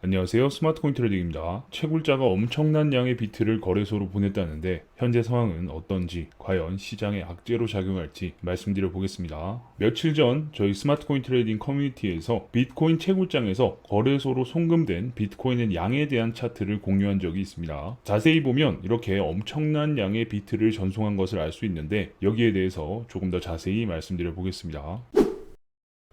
안녕하세요. 스마트 코인 트레이딩입니다. 채굴자가 엄청난 양의 비트를 거래소로 보냈다는데 현재 상황은 어떤지 과연 시장에 악재로 작용할지 말씀드려 보겠습니다. 며칠 전 저희 스마트 코인 트레이딩 커뮤니티에서 비트코인 채굴장에서 거래소로 송금된 비트코인의 양에 대한 차트를 공유한 적이 있습니다. 자세히 보면 이렇게 엄청난 양의 비트를 전송한 것을 알 수 있는데 여기에 대해서 조금 더 자세히 말씀드려 보겠습니다.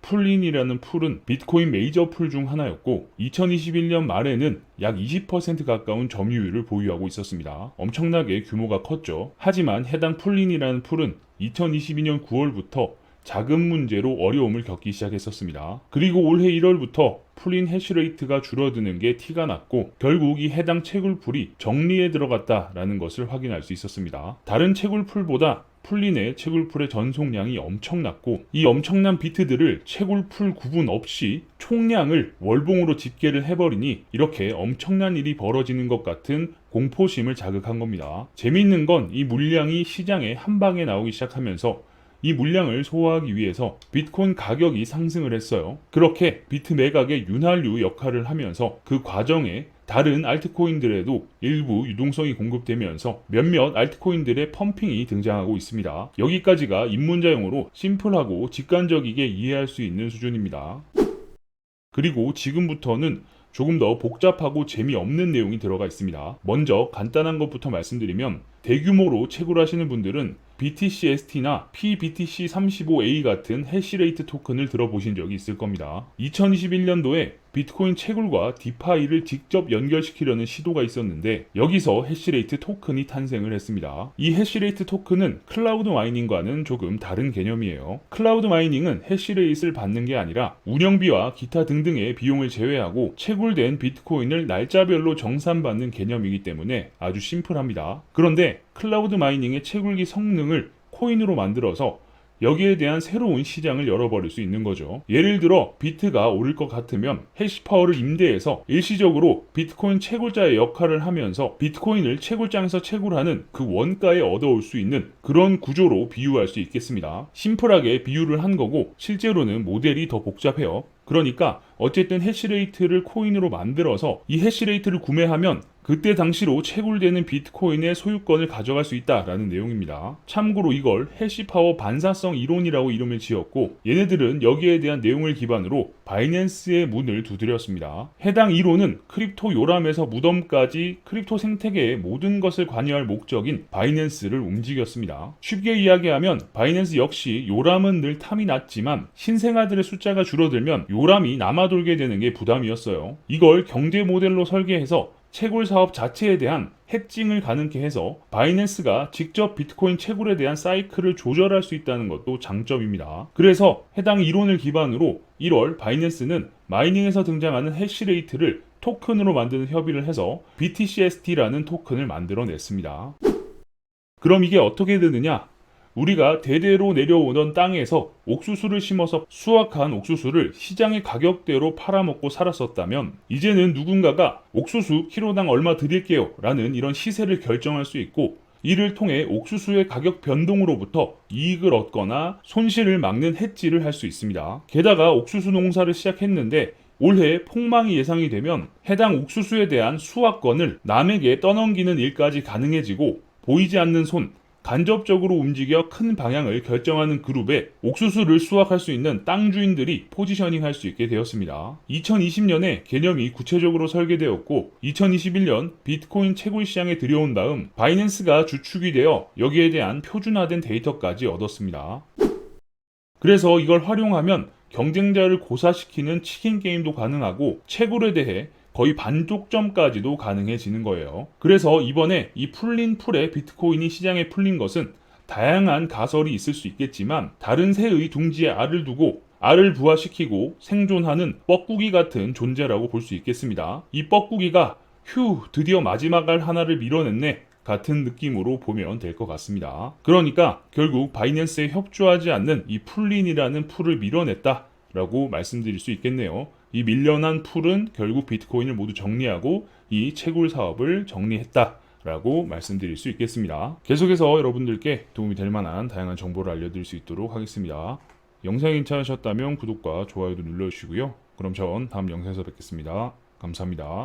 풀린이라는 풀은 비트코인 메이저 풀 중 하나였고 2021년 말에는 약 20% 가까운 점유율을 보유하고 있었습니다. 엄청나게 규모가 컸죠. 하지만 해당 풀린이라는 풀은 2022년 9월부터 자금 문제로 어려움을 겪기 시작했었습니다. 그리고 올해 1월부터 풀린 해시레이트가 줄어드는 게 티가 났고 결국 이 해당 채굴풀이 정리에 들어갔다라는 것을 확인할 수 있었습니다. 다른 채굴풀보다 풀린의 채굴풀의 전송량이 엄청났고 이 엄청난 비트들을 채굴풀 구분 없이 총량을 월봉으로 집계를 해버리니 이렇게 엄청난 일이 벌어지는 것 같은 공포심을 자극한 겁니다. 재미있는 건 이 물량이 시장에 한 방에 나오기 시작하면서 이 물량을 소화하기 위해서 비트코인 가격이 상승을 했어요. 그렇게 비트 매각의 윤활유 역할을 하면서 그 과정에 다른 알트코인들에도 일부 유동성이 공급되면서 몇몇 알트코인들의 펌핑이 등장하고 있습니다. 여기까지가 입문자용으로 심플하고 직관적이게 이해할 수 있는 수준입니다. 그리고 지금부터는 조금 더 복잡하고 재미없는 내용이 들어가 있습니다. 먼저 간단한 것부터 말씀드리면 대규모로 채굴하시는 분들은 BTC-ST나 PBTC35A 같은 해시레이트 토큰을 들어보신 적이 있을 겁니다. 2021년도에 비트코인 채굴과 디파이를 직접 연결시키려는 시도가 있었는데 여기서 해시레이트 토큰이 탄생을 했습니다. 이 해시레이트 토큰은 클라우드 마이닝과는 조금 다른 개념이에요. 클라우드 마이닝은 해시레이트를 받는 게 아니라 운영비와 기타 등등의 비용을 제외하고 채굴된 비트코인을 날짜별로 정산받는 개념이기 때문에 아주 심플합니다. 그런데 클라우드 마이닝의 채굴기 성능을 코인으로 만들어서 여기에 대한 새로운 시장을 열어버릴 수 있는 거죠. 예를 들어 비트가 오를 것 같으면 해시 파워를 임대해서 일시적으로 비트코인 채굴자의 역할을 하면서 비트코인을 채굴장에서 채굴하는 그 원가에 얻어올 수 있는 그런 구조로 비유할 수 있겠습니다. 심플하게 비유를 한 거고 실제로는 모델이 더 복잡해요. 그러니까 어쨌든 해시레이트를 코인으로 만들어서 이 해시레이트를 구매하면 그때 당시로 채굴되는 비트코인의 소유권을 가져갈 수 있다라는 내용입니다. 참고로 이걸 해시파워 반사성 이론이라고 이름을 지었고 얘네들은 여기에 대한 내용을 기반으로 바이낸스의 문을 두드렸습니다. 해당 이론은 크립토 요람에서 무덤까지 크립토 생태계의 모든 것을 관여할 목적인 바이낸스를 움직였습니다. 쉽게 이야기하면 바이낸스 역시 요람은 늘 탐이 났지만 신생아들의 숫자가 줄어들면 요람이 남아돌게 되는 게 부담이었어요. 이걸 경제 모델로 설계해서 채굴 사업 자체에 대한 해칭을 가능케 해서 바이낸스가 직접 비트코인 채굴에 대한 사이클을 조절할 수 있다는 것도 장점입니다. 그래서 해당 이론을 기반으로 1월 바이낸스는 마이닝에서 등장하는 해시레이트를 토큰으로 만드는 협의를 해서 BTCST라는 토큰을 만들어냈습니다. 그럼 이게 어떻게 되느냐? 우리가 대대로 내려오던 땅에서 옥수수를 심어서 수확한 옥수수를 시장의 가격대로 팔아먹고 살았었다면 이제는 누군가가 옥수수 키로당 얼마 드릴게요 라는 이런 시세를 결정할 수 있고 이를 통해 옥수수의 가격 변동으로부터 이익을 얻거나 손실을 막는 해지를 할 수 있습니다. 게다가 옥수수 농사를 시작했는데 올해 폭망이 예상이 되면 해당 옥수수에 대한 수확권을 남에게 떠넘기는 일까지 가능해지고 보이지 않는 손, 간접적으로 움직여 큰 방향을 결정하는 그룹에 옥수수를 수확할 수 있는 땅 주인들이 포지셔닝 할 수 있게 되었습니다. 2020년에 개념이 구체적으로 설계되었고 2021년 비트코인 채굴 시장에 들여온 다음 바이낸스가 주축이 되어 여기에 대한 표준화된 데이터까지 얻었습니다. 그래서 이걸 활용하면 경쟁자를 고사시키는 치킨 게임도 가능하고 채굴에 대해 거의 반독점까지도 가능해지는 거예요. 그래서 이번에 이 풀린 풀에 비트코인이 시장에 풀린 것은 다양한 가설이 있을 수 있겠지만 다른 새의 둥지에 알을 두고 알을 부화시키고 생존하는 뻐꾸기 같은 존재라고 볼 수 있겠습니다. 이 뻐꾸기가 휴 드디어 마지막 알 하나를 밀어냈네 같은 느낌으로 보면 될 것 같습니다. 그러니까 결국 바이낸스에 협조하지 않는 이 풀린이라는 풀을 밀어냈다 라고 말씀드릴 수 있겠네요. 이 밀려난 풀은 결국 비트코인을 모두 정리하고 이 채굴 사업을 정리했다. 라고 말씀드릴 수 있겠습니다. 계속해서 여러분들께 도움이 될 만한 다양한 정보를 알려드릴 수 있도록 하겠습니다. 영상이 괜찮으셨다면 구독과 좋아요도 눌러주시고요. 그럼 전 다음 영상에서 뵙겠습니다. 감사합니다.